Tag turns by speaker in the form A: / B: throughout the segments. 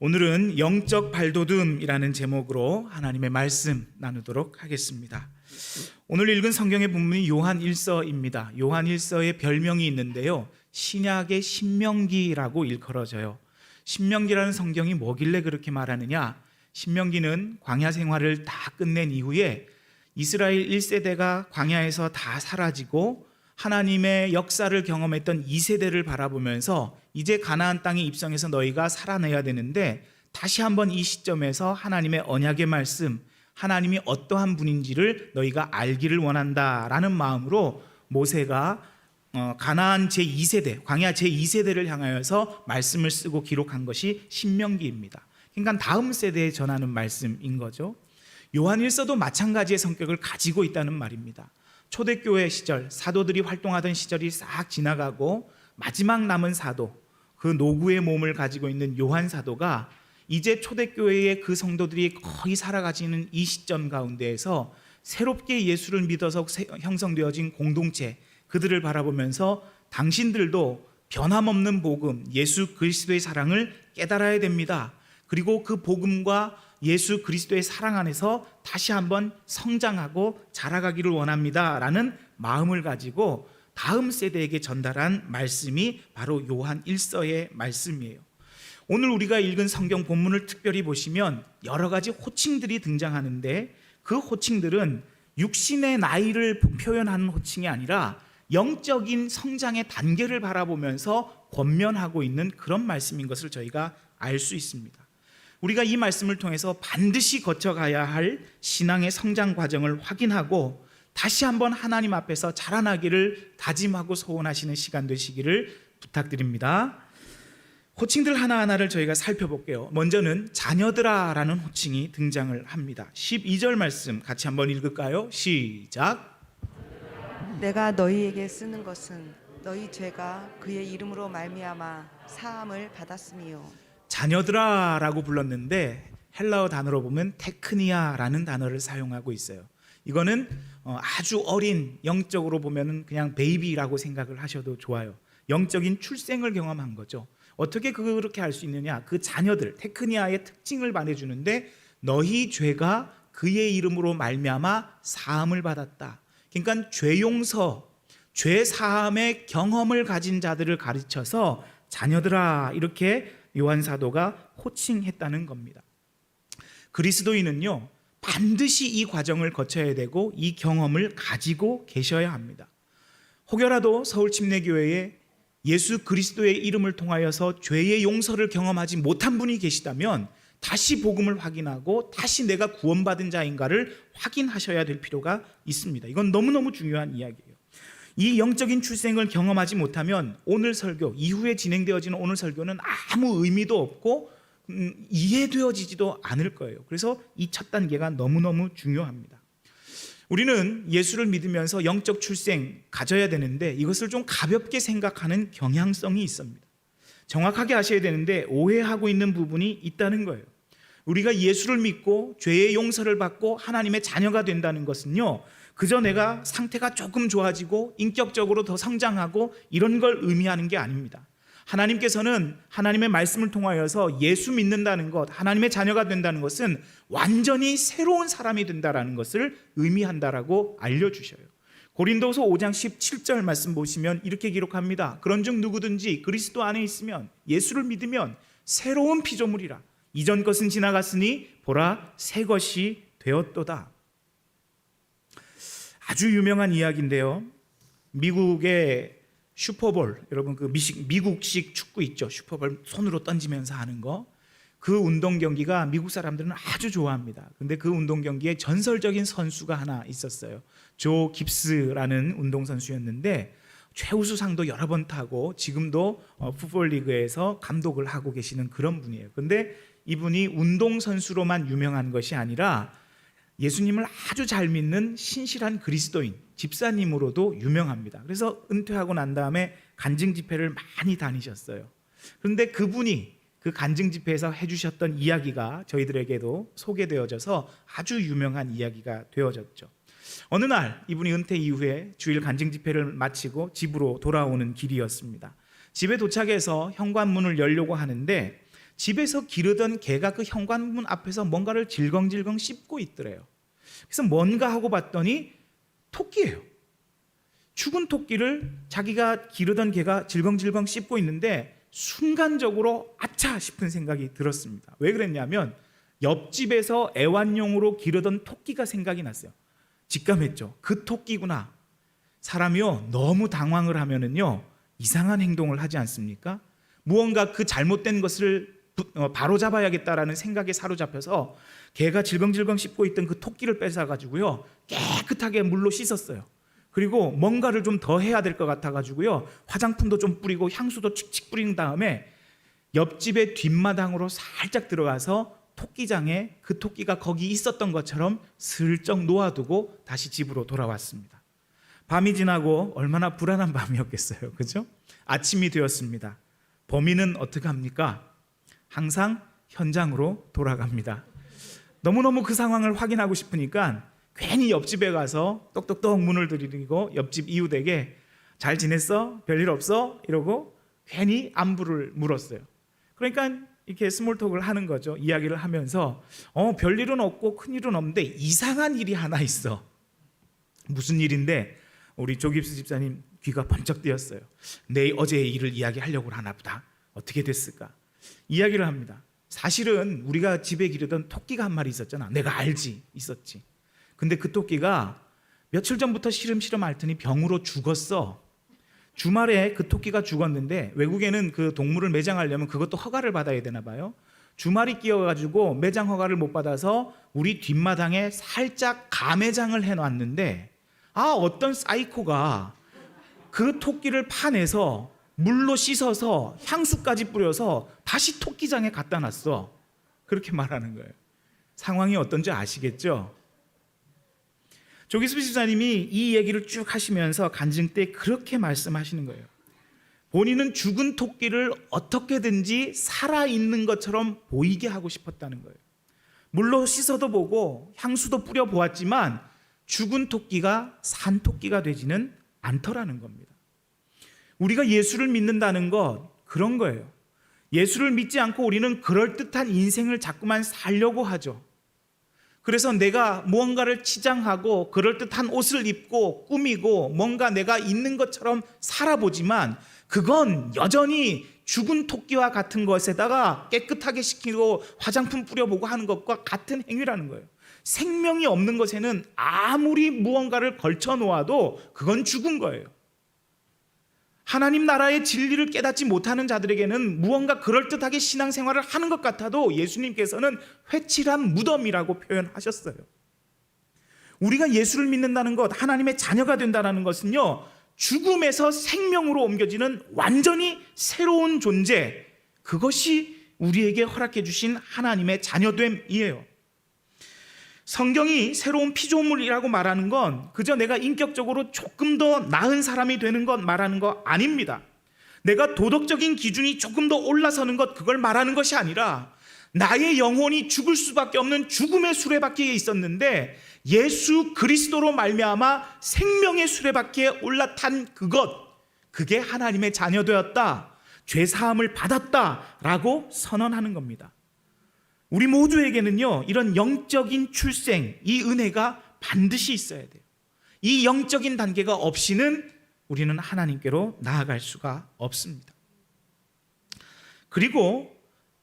A: 오늘은 영적 발돋움이라는 제목으로 하나님의 말씀 나누도록 하겠습니다. 오늘 읽은 성경의 본문이 요한 1서입니다. 요한 1서의 별명이 있는데요. 신약의 신명기라고 일컬어져요. 신명기라는 성경이 뭐길래 그렇게 말하느냐? 신명기는 광야 생활을 다 끝낸 이후에 이스라엘 1세대가 광야에서 다 사라지고 하나님의 역사를 경험했던 2세대를 바라보면서 이제 가나안 땅에 입성해서 너희가 살아내야 되는데 다시 한번 이 시점에서 하나님의 언약의 말씀, 하나님이 어떠한 분인지를 너희가 알기를 원한다라는 마음으로 모세가 어, 가나안 제 2세대, 광야 제 2세대를 향하여서 말씀을 쓰고 기록한 것이 신명기입니다. 그러니까 다음 세대에 전하는 말씀인 거죠. 요한 일서도 마찬가지의 성격을 가지고 있다는 말입니다. 초대교회 시절 사도들이 활동하던 시절이 싹 지나가고 마지막 남은 사도 그 노구의 몸을 가지고 있는 요한 사도가 이제 초대교회의 그 성도들이 거의 살아가지는 이 시점 가운데에서 새롭게 예수를 믿어서 세- 형성되어진 공동체 그들을 바라보면서 당신들도 변함없는 복음 예수 그리스도의 사랑을 깨달아야 됩니다. 그리고 그 복음과 예수 그리스도의 사랑 안에서 다시 한번 성장하고 자라가기를 원합니다라는 마음을 가지고 다음 세대에게 전달한 말씀이 바로 요한 1서의 말씀이에요. 오늘 우리가 읽은 성경 본문을 특별히 보시면 여러 가지 호칭들이 등장하는데 그 호칭들은 육신의 나이를 표현하는 호칭이 아니라 영적인 성장의 단계를 바라보면서 권면하고 있는 그런 말씀인 것을 저희가 알 수 있습니다. 우리가 이 말씀을 통해서 반드시 거쳐가야 할 신앙의 성장 과정을 확인하고 다시 한번 하나님 앞에서 자라나기를 다짐하고 소원하시는 시간 되시기를 부탁드립니다. 호칭들 하나하나를 저희가 살펴볼게요. 먼저는 자녀들아라는 호칭이 등장을 합니다. 12절 말씀 같이 한번 읽을까요? 시작.
B: 내가 너희에게 쓰는 것은 너희 죄가 그의 이름으로 말미암아 사함을 받았음이요
A: 자녀들아라고 불렀는데 헬라어 단어로 보면 테크니아라는 단어를 사용하고 있어요. 이거는 어, 아주 어린 영적으로 보면은 그냥 베이비라고 생각을 하셔도 좋아요. 영적인 출생을 경험한 거죠. 어떻게 그렇게 할 수 있느냐? 그 자녀들 테크니아의 특징을 말해 주는데 너희 죄가 그의 이름으로 말미암아 사함을 받았다. 그러니까 죄 용서, 죄 사함의 경험을 가진 자들을 가르쳐서 자녀들아 이렇게 요한 사도가 호칭했다는 겁니다. 그리스도인은요 반드시 이 과정을 거쳐야 되고 이 경험을 가지고 계셔야 합니다. 혹여라도 서울 침례교회에 예수 그리스도의 이름을 통하여서 죄의 용서를 경험하지 못한 분이 계시다면 다시 복음을 확인하고 다시 내가 구원받은 자인가를 확인하셔야 될 필요가 있습니다. 이건 너무너무 중요한 이야기예요. 이 영적인 출생을 경험하지 못하면 오늘 설교, 이후에 진행되어지는 오늘 설교는 아무 의미도 없고 음, 이해되어지지도 않을 거예요. 그래서 이 첫 단계가 너무너무 중요합니다. 우리는 예수를 믿으면서 영적 출생 가져야 되는데 이것을 좀 가볍게 생각하는 경향성이 있습니다. 정확하게 아셔야 되는데 오해하고 있는 부분이 있다는 거예요. 우리가 예수를 믿고 죄의 용서를 받고 하나님의 자녀가 된다는 것은요. 그저 내가 상태가 조금 좋아지고 인격적으로 더 성장하고 이런 걸 의미하는 게 아닙니다. 하나님께서는 하나님의 말씀을 통하여서 예수 믿는다는 것, 하나님의 자녀가 된다는 것은 완전히 새로운 사람이 된다라는 것을 의미한다라고 알려주셔요. 고린도서 5장 17절 말씀 보시면 이렇게 기록합니다. 그런즉 누구든지 그리스도 안에 있으면 예수를 믿으면 새로운 피조물이라 이전 것은 지나갔으니 보라 새 것이 되었도다. 아주 유명한 이야기인데요. 미국의 슈퍼볼 여러분 그 미식, 미국식 축구 있죠. 슈퍼볼 손으로 던지면서 하는 거. 그 운동 경기가 미국 사람들은 아주 좋아합니다. 근데 그 운동 경기에 전설적인 선수가 하나 있었어요. 조 깁스라는 운동 선수였는데 최우수상도 여러 번 타고 지금도 어, 풋볼 리그에서 감독을 하고 계시는 그런 분이에요. 근데 이분이 운동 선수로만 유명한 것이 아니라 예수님을 아주 잘 믿는 신실한 그리스도인 집사님으로도 유명합니다. 그래서 은퇴하고 난 다음에 간증 집회를 많이 다니셨어요. 그런데 그분이 그 간증 집회에서 해주셨던 이야기가 저희들에게도 소개되어져서 아주 유명한 이야기가 되어졌죠. 어느 날 이분이 은퇴 이후에 주일 간증 집회를 마치고 집으로 돌아오는 길이었습니다. 집에 도착해서 현관문을 열려고 하는데 집에서 기르던 개가 그 현관문 앞에서 뭔가를 질겅질겅 씹고 있더래요. 그래서 뭔가 하고 봤더니 토끼예요. 죽은 토끼를 자기가 기르던 개가 질겅질겅 씹고 있는데 순간적으로 아차 싶은 생각이 들었습니다. 왜 그랬냐면 옆집에서 애완용으로 기르던 토끼가 생각이 났어요. 직감했죠. 그 토끼구나. 사람이요 너무 당황을 하면은요 이상한 행동을 하지 않습니까? 무언가 그 잘못된 것을 바로 잡아야겠다라는 생각에 사로잡혀서 개가 질겅질겅 씹고 있던 그 토끼를 뺏어 가지고요 깨끗하게 물로 씻었어요. 그리고 뭔가를 좀 더 해야 될 것 같아 가지고요 화장품도 좀 뿌리고 향수도 칙칙 뿌린 다음에 옆집의 뒷마당으로 살짝 들어가서 토끼장에 그 토끼가 거기 있었던 것처럼 슬쩍 놓아두고 다시 집으로 돌아왔습니다. 밤이 지나고 얼마나 불안한 밤이었겠어요. 그죠? 아침이 되었습니다. 범인은 어떻게 합니까? 항상 현장으로 돌아갑니다. 너무너무 그 상황을 확인하고 싶으니까 괜히 옆집에 가서 똑똑똑 문을 들이고 옆집 이웃에게 잘 지냈어? 별일 없어? 이러고 괜히 안부를 물었어요. 그러니까 이렇게 스몰톡을 하는 거죠. 이야기를 하면서 어 별일은 없고 큰일은 없는데 이상한 일이 하나 있어. 무슨 일인데 우리 조깁스 집사님 귀가 번쩍 뜨였어요. 내 어제의 일을 이야기하려고 하나 보다. 어떻게 됐을까? 이야기를 합니다. 사실은 우리가 집에 기르던 토끼가 한 마리 있었잖아. 내가 알지. 있었지. 근데 그 토끼가 며칠 전부터 시름시름 앓더니 병으로 죽었어. 주말에 그 토끼가 죽었는데 외국에는 그 동물을 매장하려면 그것도 허가를 받아야 되나 봐요. 주말이 끼어가지고 매장 허가를 못 받아서 우리 뒷마당에 살짝 가매장을 해놨는데 아 어떤 사이코가 그 토끼를 파내서 물로 씻어서 향수까지 뿌려서 다시 토끼장에 갖다 놨어. 그렇게 말하는 거예요. 상황이 어떤지 아시겠죠? 조기수 집사님이 이 얘기를 쭉 하시면서 간증 때 그렇게 말씀하시는 거예요. 본인은 죽은 토끼를 어떻게든지 살아있는 것처럼 보이게 하고 싶었다는 거예요. 물로 씻어도 보고 향수도 뿌려 보았지만 죽은 토끼가 산 토끼가 되지는 않더라는 겁니다. 우리가 예수를 믿는다는 것 그런 거예요. 예수를 믿지 않고 우리는 그럴듯한 인생을 자꾸만 살려고 하죠. 그래서 내가 무언가를 치장하고 그럴듯한 옷을 입고 꾸미고 뭔가 내가 있는 것처럼 살아보지만 그건 여전히 죽은 토끼와 같은 것에다가 깨끗하게 시키고 화장품 뿌려보고 하는 것과 같은 행위라는 거예요. 생명이 없는 것에는 아무리 무언가를 걸쳐 놓아도 그건 죽은 거예요. 하나님 나라의 진리를 깨닫지 못하는 자들에게는 무언가 그럴듯하게 신앙생활을 하는 것 같아도 예수님께서는 회칠한 무덤이라고 표현하셨어요. 우리가 예수를 믿는다는 것, 하나님의 자녀가 된다는 것은요, 죽음에서 생명으로 옮겨지는 완전히 새로운 존재, 그것이 우리에게 허락해 주신 하나님의 자녀됨이에요. 성경이 새로운 피조물이라고 말하는 건 그저 내가 인격적으로 조금 더 나은 사람이 되는 것 말하는 거 아닙니다. 내가 도덕적인 기준이 조금 더 올라서는 것 그걸 말하는 것이 아니라 나의 영혼이 죽을 수밖에 없는 죽음의 수레바퀴에 있었는데 예수 그리스도로 말미암아 생명의 수레바퀴에 올라탄 그것 그게 하나님의 자녀 되었다. 죄 사함을 받았다라고 선언하는 겁니다. 우리 모두에게는요, 이런 영적인 출생, 이 은혜가 반드시 있어야 돼요. 이 영적인 단계가 없이는 우리는 하나님께로 나아갈 수가 없습니다. 그리고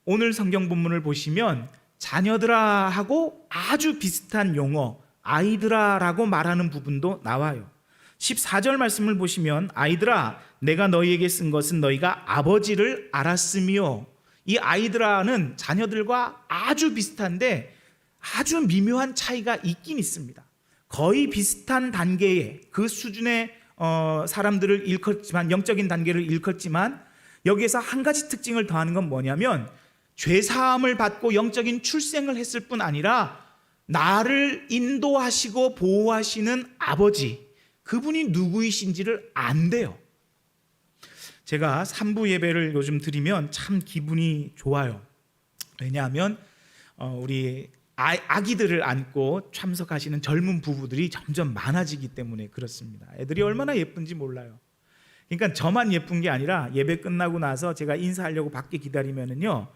A: 오늘 성경 본문을 보시면 자녀들아 하고 아주 비슷한 용어, 아이들아 라고 말하는 부분도 나와요. 14절 말씀을 보시면 아이들아 내가 너희에게 쓴 것은 너희가 아버지를 알았으며 이 아이들아는 자녀들과 아주 비슷한데 아주 미묘한 차이가 있긴 있습니다. 거의 비슷한 단계의 그 수준의 어, 사람들을 일컫지만 영적인 단계를 일컫지만 여기에서 한 가지 특징을 더하는 건 뭐냐면 죄 사함을 받고 영적인 출생을 했을 뿐 아니라 나를 인도하시고 보호하시는 아버지 그분이 누구이신지를 안돼요. 제가 3부 예배를 요즘 드리면 참 기분이 좋아요. 왜냐하면 어, 우리 아, 아기들을 안고 참석하시는 젊은 부부들이 점점 많아지기 때문에 그렇습니다. 애들이 얼마나 예쁜지 몰라요. 그러니까 저만 예쁜 게 아니라 예배 끝나고 나서 제가 인사하려고 밖에 기다리면은요.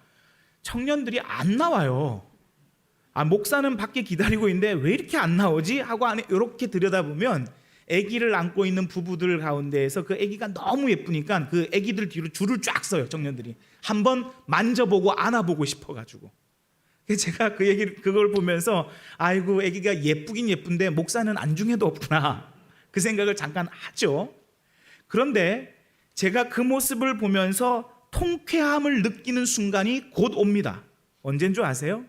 A: 청년들이 안 나와요. 아, 목사는 밖에 기다리고 있는데 왜 이렇게 안 나오지? 하고 안에 이렇게 들여다보면 아기를 안고 있는 부부들 가운데에서 그 아기가 너무 예쁘니까 그 아기들 뒤로 줄을 쫙 서요, 청년들이. 한번 만져보고 안아보고 싶어 가지고. 그래서 제가 그 얘기를 그걸 보면서 아이고 아기가 예쁘긴 예쁜데 목사는 안중에도 없구나. 그 생각을 잠깐 하죠. 그런데 제가 그 모습을 보면서 통쾌함을 느끼는 순간이 곧 옵니다. 언젠 줄 아세요?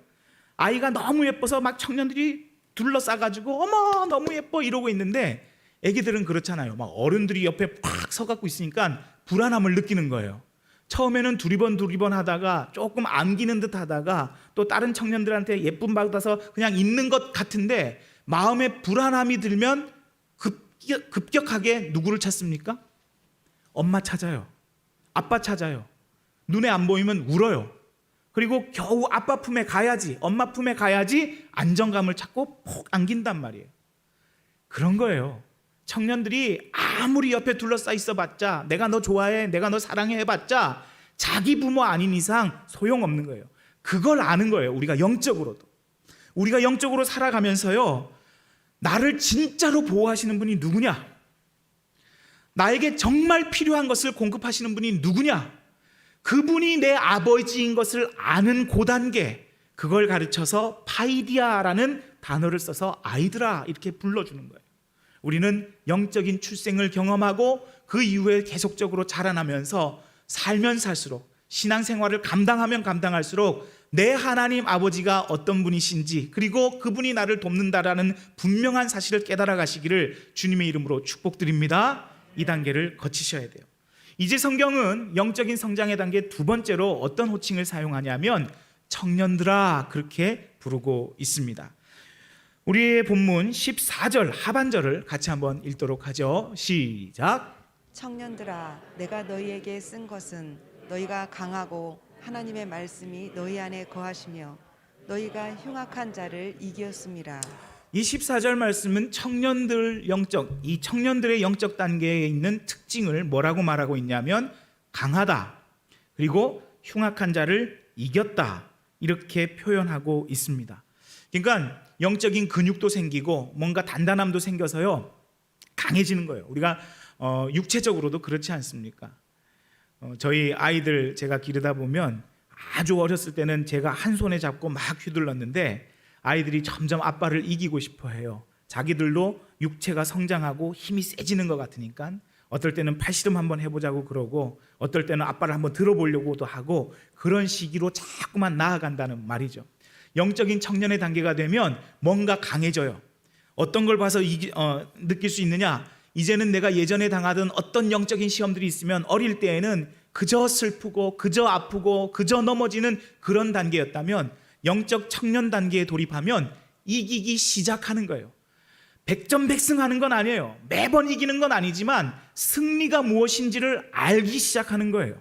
A: 아이가 너무 예뻐서 막 청년들이 둘러싸가지고 어머 너무 예뻐 이러고 있는데 애기들은 그렇잖아요. 막 어른들이 옆에 팍 서갖고 있으니까 불안함을 느끼는 거예요. 처음에는 두리번 두리번 하다가 조금 안기는 듯 하다가 또 다른 청년들한테 예쁨 받아서 그냥 있는 것 같은데 마음에 불안함이 들면 급격, 급격하게 누구를 찾습니까? 엄마 찾아요. 아빠 찾아요. 눈에 안 보이면 울어요. 그리고 겨우 아빠 품에 가야지, 엄마 품에 가야지 안정감을 찾고 폭 안긴단 말이에요. 그런 거예요. 청년들이 아무리 옆에 둘러싸 있어 봤자 내가 너 좋아해, 내가 너 사랑해 해봤자 자기 부모 아닌 이상 소용없는 거예요. 그걸 아는 거예요. 우리가 영적으로도. 우리가 영적으로 살아가면서요. 나를 진짜로 보호하시는 분이 누구냐? 나에게 정말 필요한 것을 공급하시는 분이 누구냐? 그분이 내 아버지인 것을 아는 고단계 그걸 가르쳐서 파이디아라는 단어를 써서 아이들아 이렇게 불러주는 거예요. 우리는 영적인 출생을 경험하고 그 이후에 계속적으로 자라나면서 살면 살수록 신앙생활을 감당하면 감당할수록 내 하나님 아버지가 어떤 분이신지 그리고 그분이 나를 돕는다라는 분명한 사실을 깨달아 가시기를 주님의 이름으로 축복드립니다. 이 단계를 거치셔야 돼요. 이제 성경은 영적인 성장의 단계 두 번째로 어떤 호칭을 사용하냐면 청년들아 그렇게 부르고 있습니다. 우리의 본문 14절 하반절을 같이 한번 읽도록 하죠. 시작.
B: 청년들아 내가 너희에게 쓴 것은 너희가 강하고 하나님의 말씀이 너희 안에 거하시며 너희가 흉악한 자를 이기었음이라
A: 이 14절 말씀은 청년들 영적 이 청년들의 영적 단계에 있는 특징을 뭐라고 말하고 있냐면 강하다. 그리고 흉악한 자를 이겼다. 이렇게 표현하고 있습니다. 그러니까 영적인 근육도 생기고 뭔가 단단함도 생겨서요. 강해지는 거예요. 우리가 어, 육체적으로도 그렇지 않습니까? 어, 저희 아이들 제가 기르다 보면 아주 어렸을 때는 제가 한 손에 잡고 막 휘둘렀는데 아이들이 점점 아빠를 이기고 싶어 해요. 자기들도 육체가 성장하고 힘이 세지는 것 같으니까 어떨 때는 팔씨름 한번 해보자고 그러고 어떨 때는 아빠를 한번 들어보려고도 하고 그런 시기로 자꾸만 나아간다는 말이죠. 영적인 청년의 단계가 되면 뭔가 강해져요. 어떤 걸 봐서 이기, 어, 느낄 수 있느냐? 이제는 내가 예전에 당하던 어떤 영적인 시험들이 있으면 어릴 때에는 그저 슬프고 그저 아프고 그저 넘어지는 그런 단계였다면 영적 청년 단계에 돌입하면 이기기 시작하는 거예요. 백전백승하는 건 아니에요. 매번 이기는 건 아니지만 승리가 무엇인지를 알기 시작하는 거예요.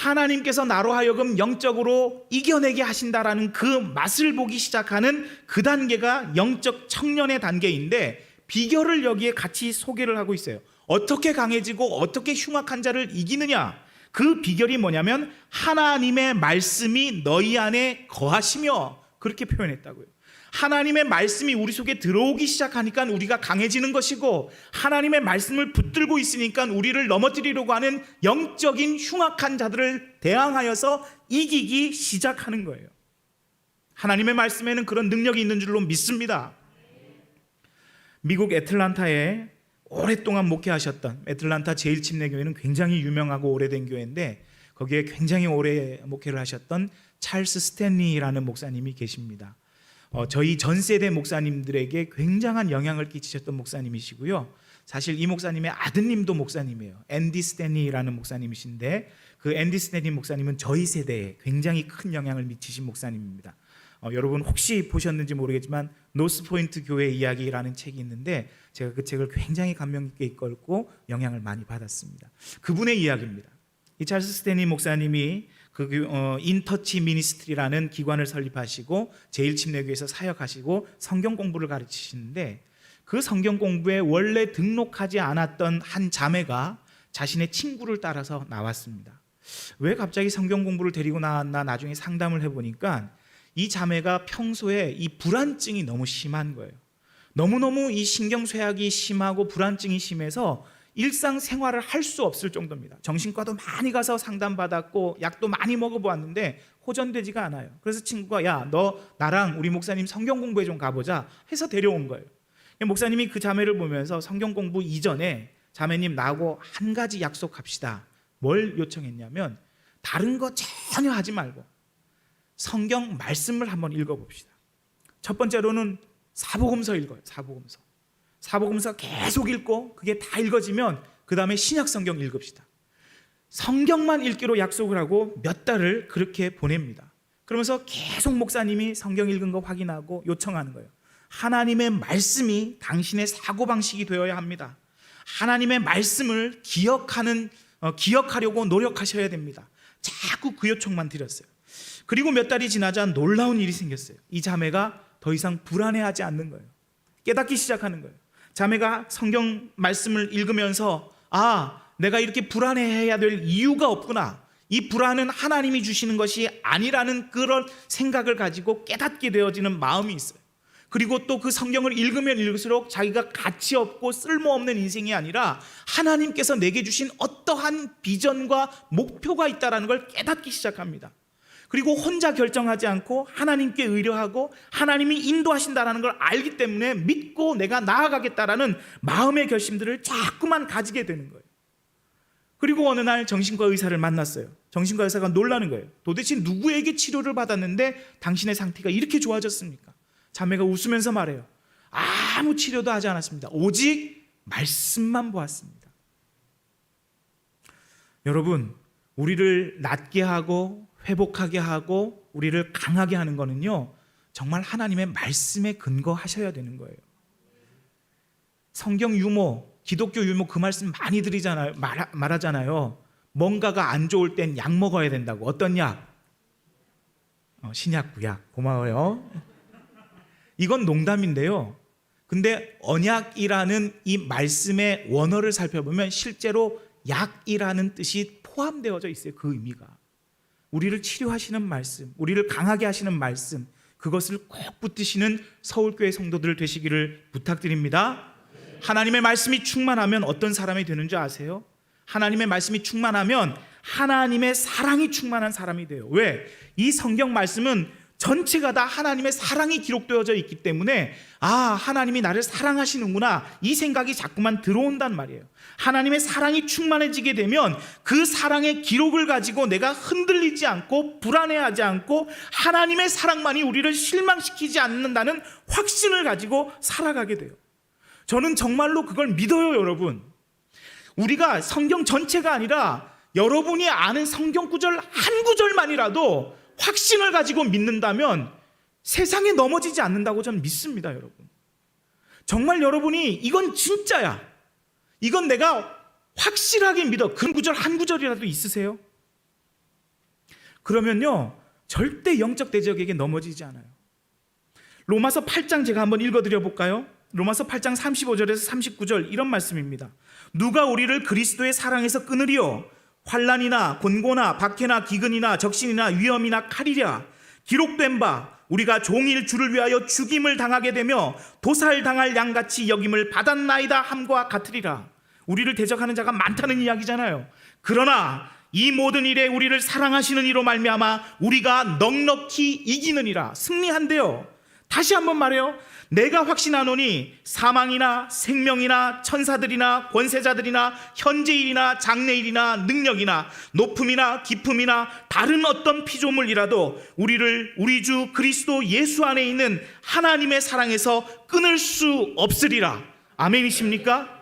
A: 하나님께서 나로 하여금 영적으로 이겨내게 하신다라는 그 맛을 보기 시작하는 그 단계가 영적 청년의 단계인데 비결을 여기에 같이 소개를 하고 있어요. 어떻게 강해지고 어떻게 흉악한 자를 이기느냐? 그 비결이 뭐냐면 하나님의 말씀이 너희 안에 거하시며 그렇게 표현했다고요. 하나님의 말씀이 우리 속에 들어오기 시작하니까 우리가 강해지는 것이고 하나님의 말씀을 붙들고 있으니까 우리를 넘어뜨리려고 하는 영적인 흉악한 자들을 대항하여서 이기기 시작하는 거예요. 하나님의 말씀에는 그런 능력이 있는 줄로 믿습니다. 미국 애틀란타에 오랫동안 목회하셨던 애틀란타 제일침례교회는 굉장히 유명하고 오래된 교회인데 거기에 굉장히 오래 목회를 하셨던 찰스 스탠리라는 목사님이 계십니다. 어, 저희 전 세대 목사님들에게 굉장한 영향을 끼치셨던 목사님이시고요. 사실 이 목사님의 아드님도 목사님이에요. 앤디 스탠리라는 목사님이신데 그 앤디 스탠리 목사님은 저희 세대에 굉장히 큰 영향을 미치신 목사님입니다. 어, 여러분 혹시 보셨는지 모르겠지만 노스포인트 교회 이야기라는 책이 있는데 제가 그 책을 굉장히 감명 깊게 읽고 영향을 많이 받았습니다. 그분의 이야기입니다. 이 찰스 스탠리 목사님이 그 교- 어, 인터치 미니스트리라는 기관을 설립하시고 제일침례교에서 사역하시고 성경 공부를 가르치시는데 그 성경 공부에 원래 등록하지 않았던 한 자매가 자신의 친구를 따라서 나왔습니다. 왜 갑자기 성경 공부를 데리고 나왔나 나중에 상담을 해보니까 이 자매가 평소에 이 불안증이 너무 심한 거예요. 너무너무 이 신경쇠약이 심하고 불안증이 심해서 일상생활을 할 수 없을 정도입니다. 정신과도 많이 가서 상담받았고 약도 많이 먹어보았는데 호전되지가 않아요. 그래서 친구가 야 너 나랑 우리 목사님 성경 공부에 좀 가보자 해서 데려온 거예요. 목사님이 그 자매를 보면서 성경 공부 이전에 자매님 나하고 한 가지 약속합시다. 뭘 요청했냐면 다른 거 전혀 하지 말고 성경 말씀을 한번 읽어봅시다. 첫 번째로는 사복음서 읽어요. 사복음서. 사복음서 계속 읽고 그게 다 읽어지면 그 다음에 신약 성경 읽읍시다. 성경만 읽기로 약속을 하고 몇 달을 그렇게 보냅니다. 그러면서 계속 목사님이 성경 읽은 거 확인하고 요청하는 거예요. 하나님의 말씀이 당신의 사고 방식이 되어야 합니다. 하나님의 말씀을 기억하는 어, 기억하려고 노력하셔야 됩니다. 자꾸 그 요청만 드렸어요. 그리고 몇 달이 지나자 놀라운 일이 생겼어요. 이 자매가 더 이상 불안해하지 않는 거예요. 깨닫기 시작하는 거예요. 자매가 성경 말씀을 읽으면서 아, 내가 이렇게 불안해해야 될 이유가 없구나. 이 불안은 하나님이 주시는 것이 아니라는 그런 생각을 가지고 깨닫게 되어지는 마음이 있어요. 그리고 또 그 성경을 읽으면 읽을수록 자기가 가치 없고 쓸모없는 인생이 아니라 하나님께서 내게 주신 어떠한 비전과 목표가 있다라는 걸 깨닫기 시작합니다. 그리고 혼자 결정하지 않고 하나님께 의뢰하고 하나님이 인도하신다라는 걸 알기 때문에 믿고 내가 나아가겠다라는 마음의 결심들을 자꾸만 가지게 되는 거예요. 그리고 어느 날 정신과 의사를 만났어요. 정신과 의사가 놀라는 거예요. 도대체 누구에게 치료를 받았는데 당신의 상태가 이렇게 좋아졌습니까? 자매가 웃으면서 말해요. 아무 치료도 하지 않았습니다. 오직 말씀만 보았습니다. 여러분, 우리를 낫게 하고 회복하게 하고 우리를 강하게 하는 거는요. 정말 하나님의 말씀에 근거하셔야 되는 거예요. 성경 유모, 기독교 유모 그 말씀 많이 드리잖아요. 말, 말하잖아요. 뭔가가 안 좋을 땐 약 먹어야 된다고. 어떤 약? 어, 신약, 구약. 고마워요. 이건 농담인데요. 근데 언약이라는 이 말씀의 원어를 살펴보면 실제로 약이라는 뜻이 포함되어져 있어요. 그 의미가. 우리를 치료하시는 말씀, 우리를 강하게 하시는 말씀, 그것을 꼭 붙드시는 서울교회 성도들 되시기를 부탁드립니다. 하나님의 말씀이 충만하면 어떤 사람이 되는 줄 아세요? 하나님의 말씀이 충만하면 하나님의 사랑이 충만한 사람이 돼요. 왜? 이 성경 말씀은 전체가 다 하나님의 사랑이 기록되어져 있기 때문에 아, 하나님이 나를 사랑하시는구나. 이 생각이 자꾸만 들어온단 말이에요. 하나님의 사랑이 충만해지게 되면 그 사랑의 기록을 가지고 내가 흔들리지 않고 불안해하지 않고 하나님의 사랑만이 우리를 실망시키지 않는다는 확신을 가지고 살아가게 돼요. 저는 정말로 그걸 믿어요, 여러분. 우리가 성경 전체가 아니라 여러분이 아는 성경 구절 한 구절만이라도 확신을 가지고 믿는다면 세상에 넘어지지 않는다고 저는 믿습니다, 여러분. 정말 여러분이 이건 진짜야. 이건 내가 확실하게 믿어. 그 구절 한 구절이라도 있으세요? 그러면요, 절대 영적 대적에게 넘어지지 않아요. 로마서 8장 제가 한번 읽어드려 볼까요? 로마서 8장 35절에서 39절 이런 말씀입니다. 누가 우리를 그리스도의 사랑에서 끊으리요? 환란이나 곤고나 박해나 기근이나 적신이나 위험이나 칼이랴. 기록된 바 우리가 종일 주를 위하여 죽임을 당하게 되며 도살 당할 양같이 여김을 받았나이다 함과 같으리라. 우리를 대적하는 자가 많다는 이야기잖아요. 그러나 이 모든 일에 우리를 사랑하시는 이로 말미암아 우리가 넉넉히 이기느니라. 승리한대요. 다시 한번 말해요 내가 확신하노니 사망이나 생명이나 천사들이나 권세자들이나 현재일이나 장래일이나 능력이나 높음이나 깊음이나 다른 어떤 피조물이라도 우리를 우리 주 그리스도 예수 안에 있는 하나님의 사랑에서 끊을 수 없으리라. 아멘이십니까?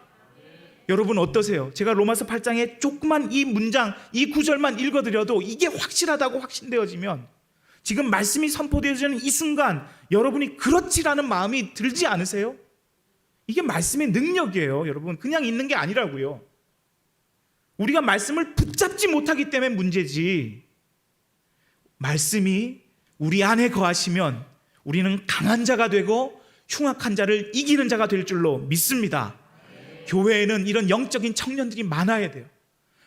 A: 여러분 어떠세요? 제가 로마서 8장에 조그만 이 문장, 이 구절만 읽어드려도 이게 확실하다고 확신되어지면 지금 말씀이 선포되어지는 이 순간 여러분이 그렇지라는 마음이 들지 않으세요? 이게 말씀의 능력이에요, 여러분. 그냥 있는 게 아니라고요. 우리가 말씀을 붙잡지 못하기 때문에 문제지. 말씀이 우리 안에 거하시면 우리는 강한 자가 되고 흉악한 자를 이기는 자가 될 줄로 믿습니다. 교회에는 이런 영적인 청년들이 많아야 돼요.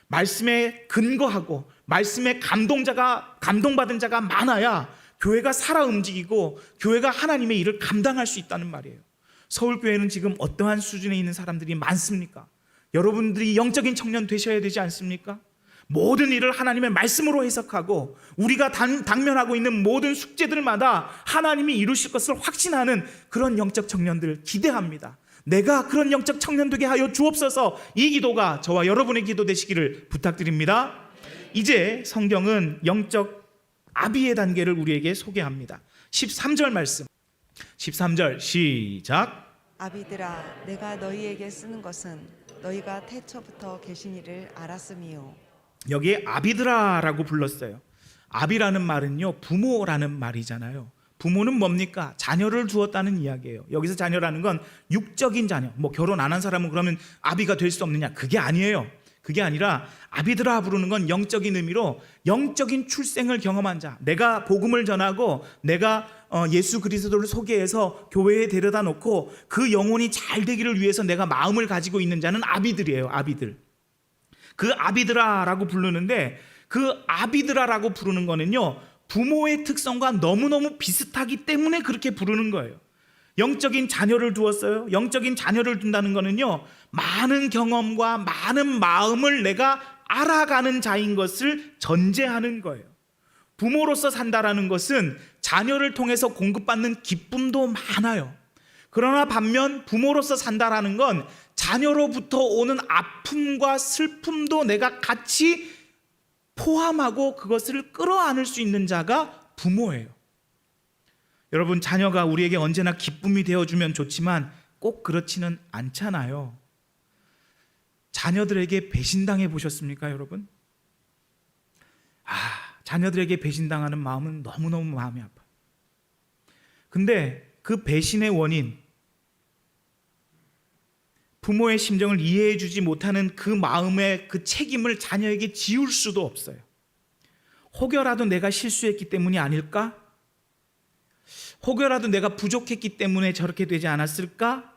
A: 말씀에 근거하고 말씀에 감동자가 감동받은 자가 많아야 교회가 살아 움직이고 교회가 하나님의 일을 감당할 수 있다는 말이에요. 서울 교회는 지금 어떠한 수준에 있는 사람들이 많습니까? 여러분들이 영적인 청년 되셔야 되지 않습니까? 모든 일을 하나님의 말씀으로 해석하고 우리가 당, 당면하고 있는 모든 숙제들마다 하나님이 이루실 것을 확신하는 그런 영적 청년들 기대합니다. 내가 그런 영적 청년 되게 하여 주옵소서 이 기도가 저와 여러분의 기도 되시기를 부탁드립니다. 이제 성경은 영적 아비의 단계를 우리에게 소개합니다. 13절 말씀. 13절 시작.
B: 아비들아 내가 너희에게 쓰는 것은 너희가 태초부터 계신 이를 알았음이요
A: 여기에 아비드라라고 불렀어요. 아비라는 말은요, 부모라는 말이잖아요. 부모는 뭡니까? 자녀를 두었다는 이야기예요. 여기서 자녀라는 건 육적인 자녀. 뭐 결혼 안 한 사람은 그러면 아비가 될 수 없느냐? 그게 아니에요. 그게 아니라 아비드라 부르는 건 영적인 의미로 영적인 출생을 경험한 자. 내가 복음을 전하고 내가 어, 예수 그리스도를 소개해서 교회에 데려다 놓고 그 영혼이 잘 되기를 위해서 내가 마음을 가지고 있는 자는 아비들이에요. 아비들. 그 아비드라라고 부르는데 그 아비드라라고 부르는 거는요 부모의 특성과 너무너무 비슷하기 때문에 그렇게 부르는 거예요. 영적인 자녀를 두었어요. 영적인 자녀를 둔다는 거는요 많은 경험과 많은 마음을 내가 알아가는 자인 것을 전제하는 거예요. 부모로서 산다라는 것은 자녀를 통해서 공급받는 기쁨도 많아요. 그러나 반면 부모로서 산다라는 건 자녀로부터 오는 아픔과 슬픔도 내가 같이 포함하고 그것을 끌어안을 수 있는 자가 부모예요. 여러분, 자녀가 우리에게 언제나 기쁨이 되어주면 좋지만 꼭 그렇지는 않잖아요. 자녀들에게 배신당해 보셨습니까, 여러분? 아, 자녀들에게 배신당하는 마음은 너무너무 마음이 아파요. 근데 그 배신의 원인, 부모의 심정을 이해해 주지 못하는 그 마음의 그 책임을 자녀에게 지울 수도 없어요. 혹여라도 내가 실수했기 때문이 아닐까? 혹여라도 내가 부족했기 때문에 저렇게 되지 않았을까?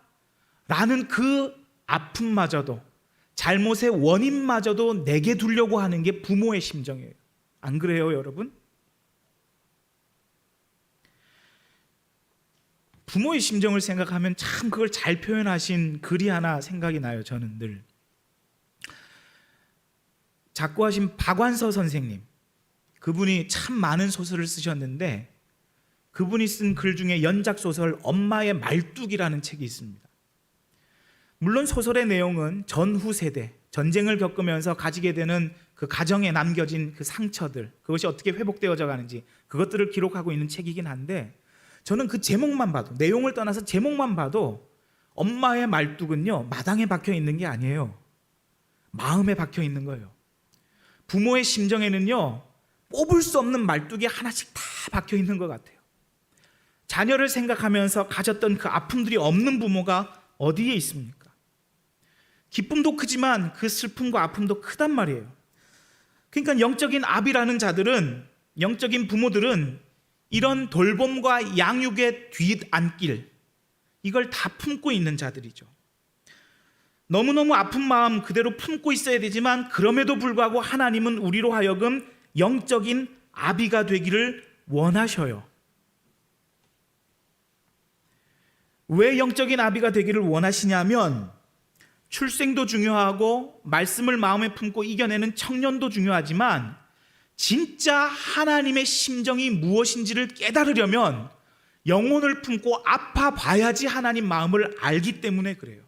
A: 라는 그 아픔마저도 잘못의 원인마저도 내게 두려고 하는 게 부모의 심정이에요. 안 그래요, 여러분? 부모의 심정을 생각하면 참 그걸 잘 표현하신 글이 하나 생각이 나요. 저는 늘 작고하신 박완서 선생님 그분이 참 많은 소설을 쓰셨는데 그분이 쓴 글 중에 연작 소설 엄마의 말뚝이라는 책이 있습니다. 물론 소설의 내용은 전후 세대 전쟁을 겪으면서 가지게 되는 그 가정에 남겨진 그 상처들 그것이 어떻게 회복되어져 가는지 그것들을 기록하고 있는 책이긴 한데 저는 그 제목만 봐도 내용을 떠나서 제목만 봐도 엄마의 말뚝은요 마당에 박혀 있는 게 아니에요. 마음에 박혀 있는 거예요. 부모의 심정에는요 뽑을 수 없는 말뚝이 하나씩 다 박혀 있는 것 같아요 자녀를 생각하면서 가졌던 그 아픔들이 없는 부모가 어디에 있습니까? 기쁨도 크지만 그 슬픔과 아픔도 크단 말이에요 그러니까 영적인 아비라는 자들은 영적인 부모들은 이런 돌봄과 양육의 뒷안길 이걸 다 품고 있는 자들이죠. 너무너무 아픈 마음 그대로 품고 있어야 되지만 그럼에도 불구하고 하나님은 우리로 하여금 영적인 아비가 되기를 원하셔요. 왜 영적인 아비가 되기를 원하시냐면 출생도 중요하고 말씀을 마음에 품고 이겨내는 청년도 중요하지만 진짜 하나님의 심정이 무엇인지를 깨달으려면 영혼을 품고 아파 봐야지 하나님 마음을 알기 때문에 그래요.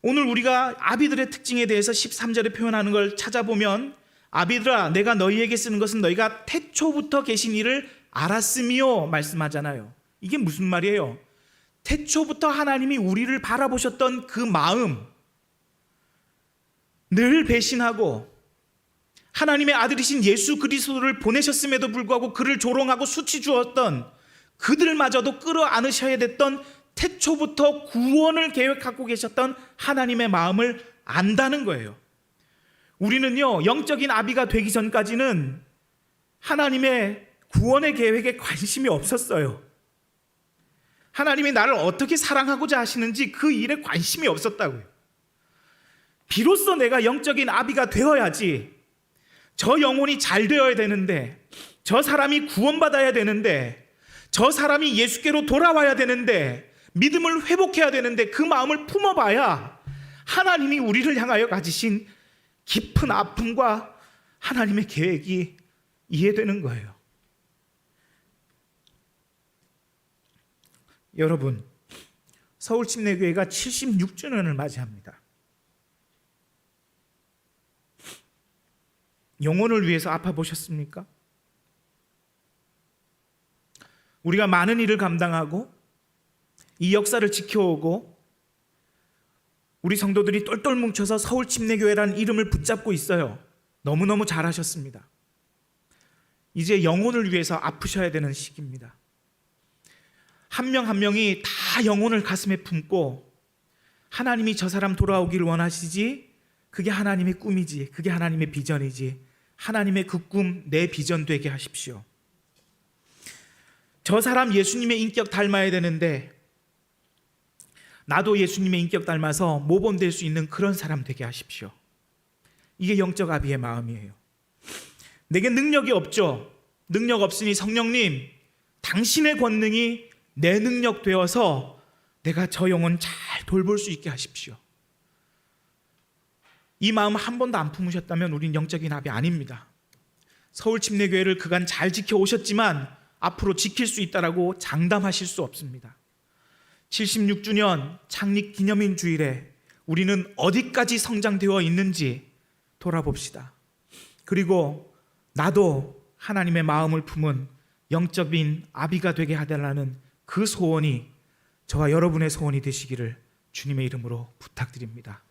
A: 오늘 우리가 아비들의 특징에 대해서 13절에 표현하는 걸 찾아보면 아비들아 내가 너희에게 쓰는 것은 너희가 태초부터 계신 이를 알았으며 말씀하잖아요. 이게 무슨 말이에요? 태초부터 하나님이 우리를 바라보셨던 그 마음 늘 배신하고 하나님의 아들이신 예수 그리스도를 보내셨음에도 불구하고 그를 조롱하고 수치 주었던 그들마저도 끌어안으셔야 됐던 태초부터 구원을 계획하고 계셨던 하나님의 마음을 안다는 거예요. 우리는요, 영적인 아비가 되기 전까지는 하나님의 구원의 계획에 관심이 없었어요. 하나님이 나를 어떻게 사랑하고자 하시는지 그 일에 관심이 없었다고요. 비로소 내가 영적인 아비가 되어야지 저 영혼이 잘 되어야 되는데 저 사람이 구원받아야 되는데 저 사람이 예수께로 돌아와야 되는데 믿음을 회복해야 되는데 그 마음을 품어봐야 하나님이 우리를 향하여 가지신 깊은 아픔과 하나님의 계획이 이해되는 거예요. 여러분, 서울 침례교회가 76주년을 맞이합니다. 영혼을 위해서 아파 보셨습니까? 우리가 많은 일을 감당하고 이 역사를 지켜오고 우리 성도들이 똘똘 뭉쳐서 서울 침례교회라는 이름을 붙잡고 있어요. 너무너무 잘하셨습니다. 이제 영혼을 위해서 아프셔야 되는 시기입니다. 한명한 명이 다 영혼을 가슴에 품고 하나님이 저 사람 돌아오기를 원하시지 그게 하나님의 꿈이지 그게 하나님의 비전이지 하나님의 그 꿈 내 비전 되게 하십시오. 저 사람 예수님의 인격 닮아야 되는데 나도 예수님의 인격 닮아서 모범될 수 있는 그런 사람 되게 하십시오. 이게 영적 아비의 마음이에요. 내게 능력이 없죠. 능력 없으니 성령님, 당신의 권능이 내 능력 되어서 내가 저 영혼 잘 돌볼 수 있게 하십시오. 이 마음 한 번도 안 품으셨다면 우린 영적인 아비 아닙니다. 서울 침례교회를 그간 잘 지켜오셨지만 앞으로 지킬 수 있다라고 장담하실 수 없습니다. 76주년 창립 기념인 주일에 우리는 어디까지 성장되어 있는지 돌아봅시다. 그리고 나도 하나님의 마음을 품은 영적인 아비가 되게 하달라는 그 소원이 저와 여러분의 소원이 되시기를 주님의 이름으로 부탁드립니다.